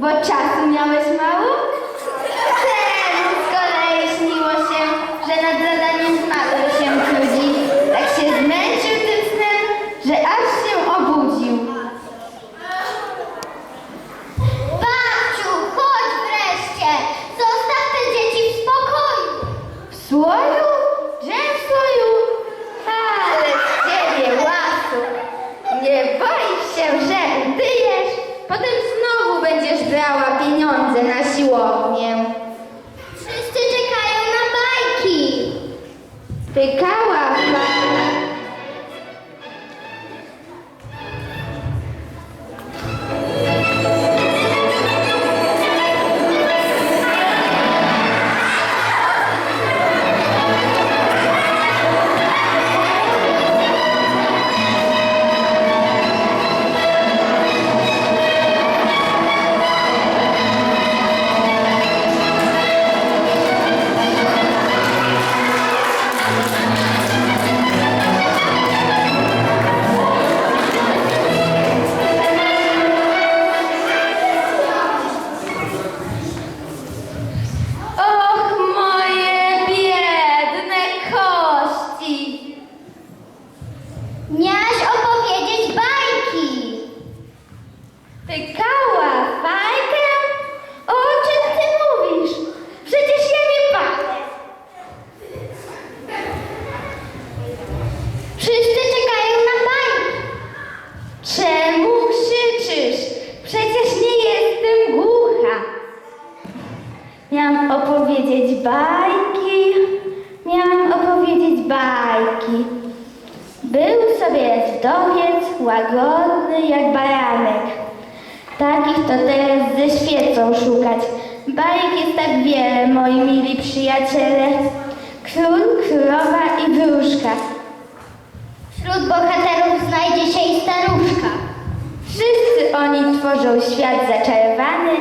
бо часу нялись мало. Pykała w jest wdowiec, łagodny jak baranek. Takich to teraz ze świecą szukać. Bajek jest tak wiele, moi mili przyjaciele. Król, królowa i wróżka. Wśród bohaterów znajdzie się i staruszka. Wszyscy oni tworzą świat zaczarowany,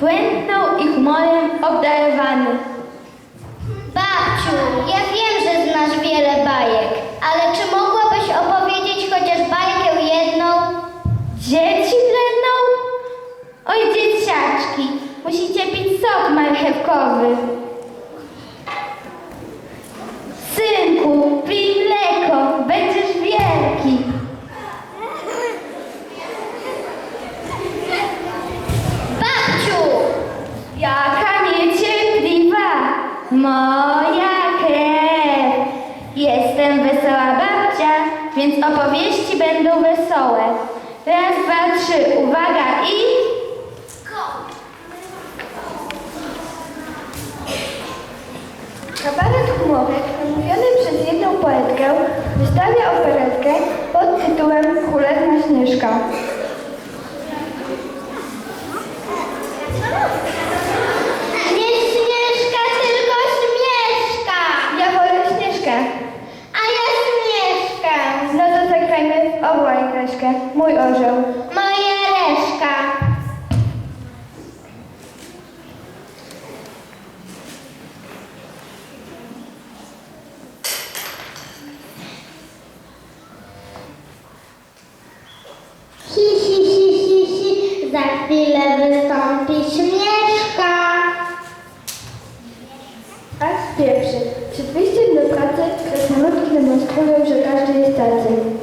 puentną i humorem obdarowany. Babciu, ja wiem, że znasz wiele bajek, ale czy mogę rok marchewkowy. vinhas Pierwszy. Przed wyjściem do pracy krasnoludki demonstrują, że każdy jest tacy.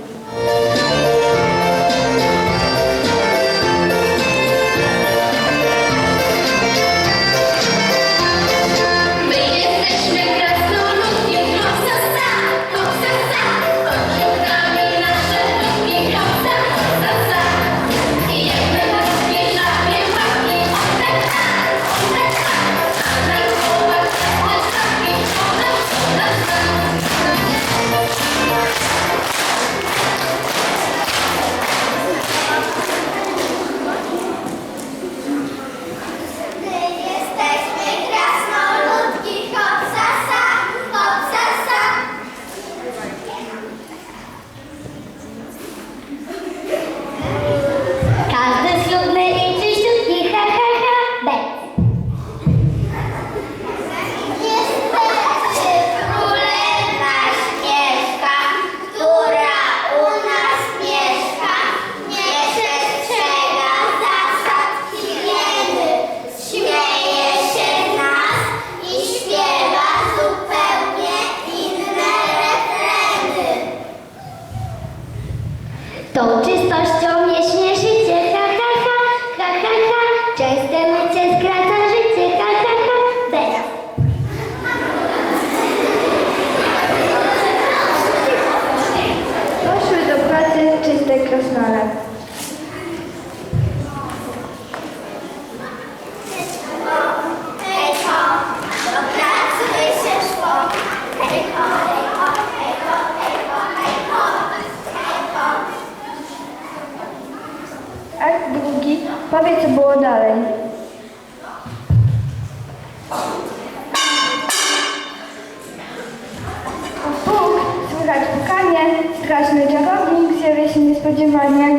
było dalej. Puk, słychać pukanie, straszny czarownik zjawia się niespodziewanie,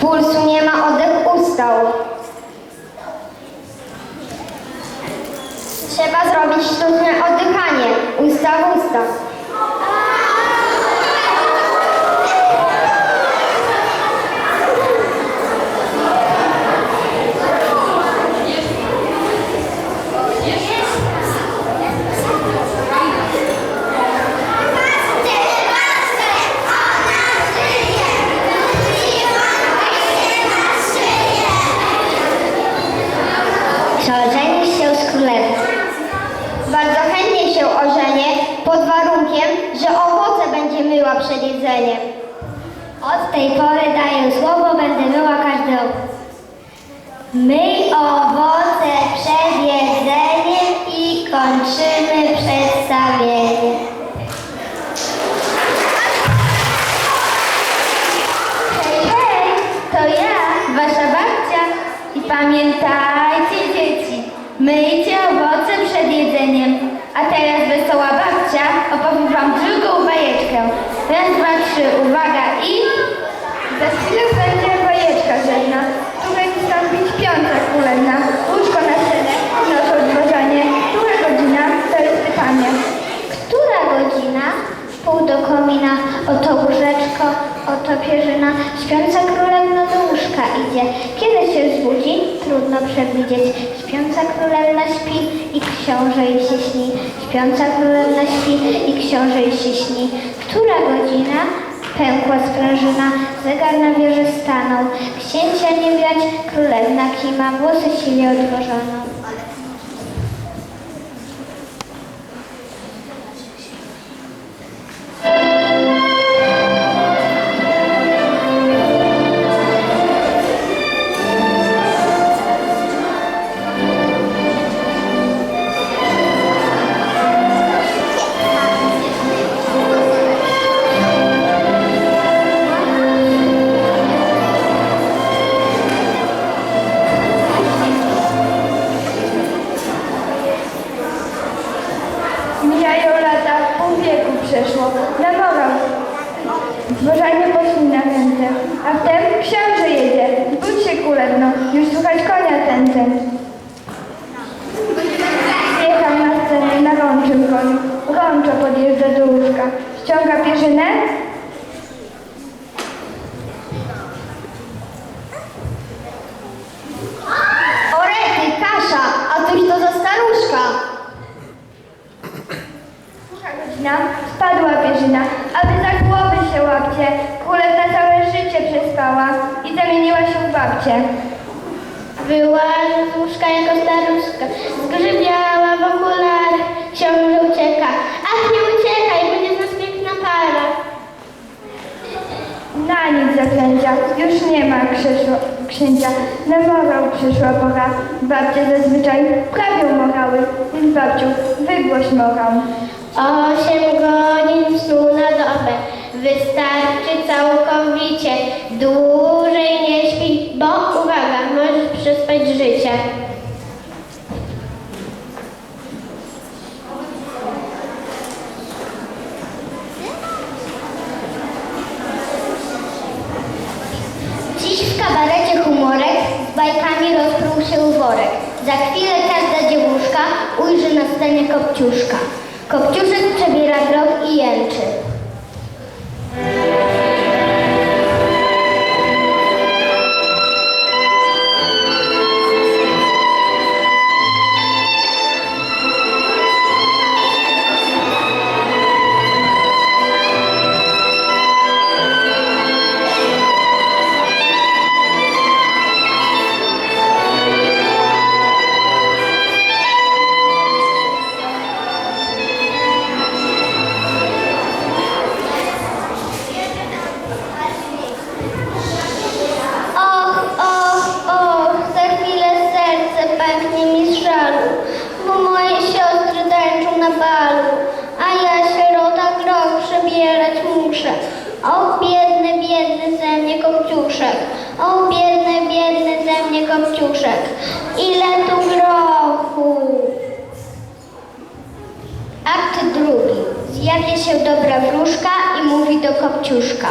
Pulsu nie ma, oddech ustał. Trzeba zrobić sztuczne oddychanie. Usta w usta. Myła przed jedzeniem. Od tej pory daję słowo, będę myła każdy owoc. Myj owoce przed jedzeniem i kończymy przedstawienie. Hej, hej, to ja, wasza babcia. I pamiętajcie, dzieci, myjcie owoce przed jedzeniem. A teraz wesoła babcia opowie wam drugą bajeczkę. Raz, dwa, trzy, uwaga i... Za chwilę będzie bajeczka żadna. Tutaj wystąpić piąta królewna. Łóżko na scenę, noc odwożenie. Która godzina? To jest pytanie. Która godzina? Pół do komina, oto łóżeczko, oto pierzyna. Śpiąca królewna do łóżka idzie. Kiedy się zbudzi? Trudno przewidzieć. Śpiąca królewna śpi i książę jej się śni. Śpiąca królewna śpi i książę jej się śni. Która godzina? Pękła sprężyna, zegar na wieży stanął. Księcia nie wiać, królewna kima, włosy sili odwożono. Na nic zaklęcia, już nie ma krzesło, księcia. Na morał przyszła pora. Babcie zazwyczaj prawią morały, więc babciu, wygłoś morał. Osiem godzin snu na dobę wystarczy całkowicie. Dłużej nie śpi, bo uwaga, możesz przespać życie. Bajkami rozpruł się worek. Za chwilę każda dziewuszka ujrzy na scenie kopciuszka. Kopciuszek przebiera groch i jęczy. Biedny, ze mnie kopciuszek, o biedny, biedny ze mnie kopciuszek, ile tu grochu. Akt drugi. Zjawia się dobra wróżka i mówi do kopciuszka.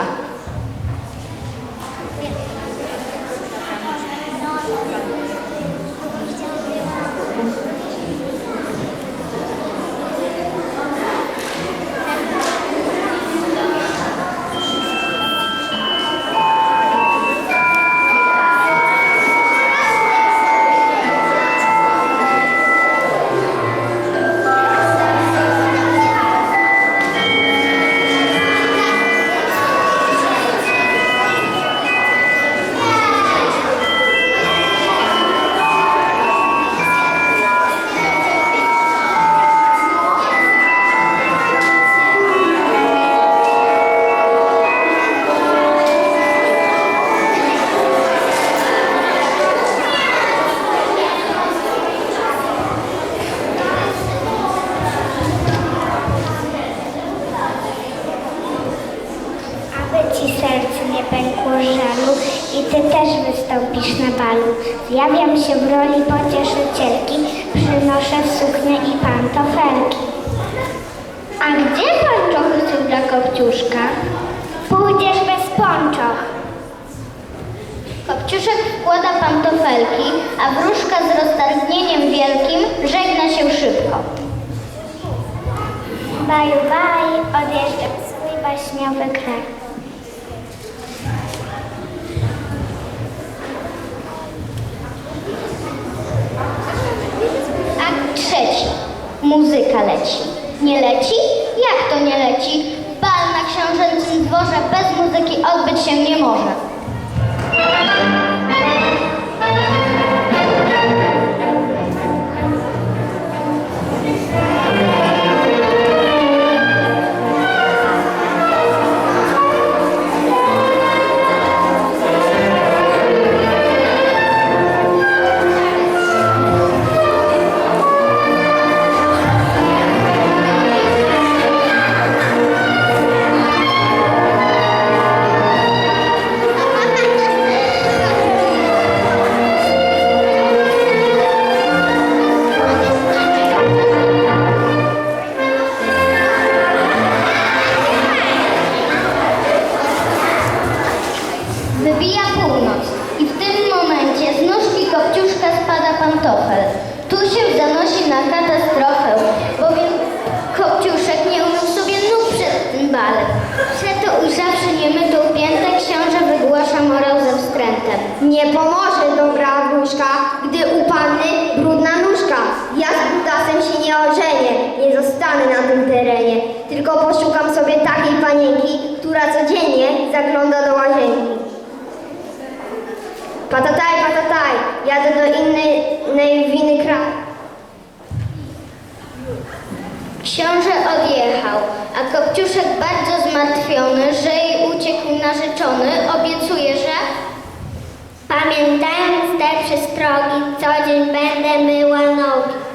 Pantofelki. A gdzie pończochy są dla Kopciuszka? Pójdziesz bez pończoch. Kopciuszek wkłada pantofelki, a wróżka z roztargnieniem wielkim żegna się szybko. Baju, baj, odjeżdżam w swój baśniowy kraj. Odbyć się nie może. Zagląda do łazienki. Patataj, patataj, jadę do innej, innej winy kraju. Książę odjechał, a Kopciuszek bardzo zmartwiony, że jej uciekł narzeczony, obiecuje, że Pamiętając te przestrogi, co dzień będę myła nogi.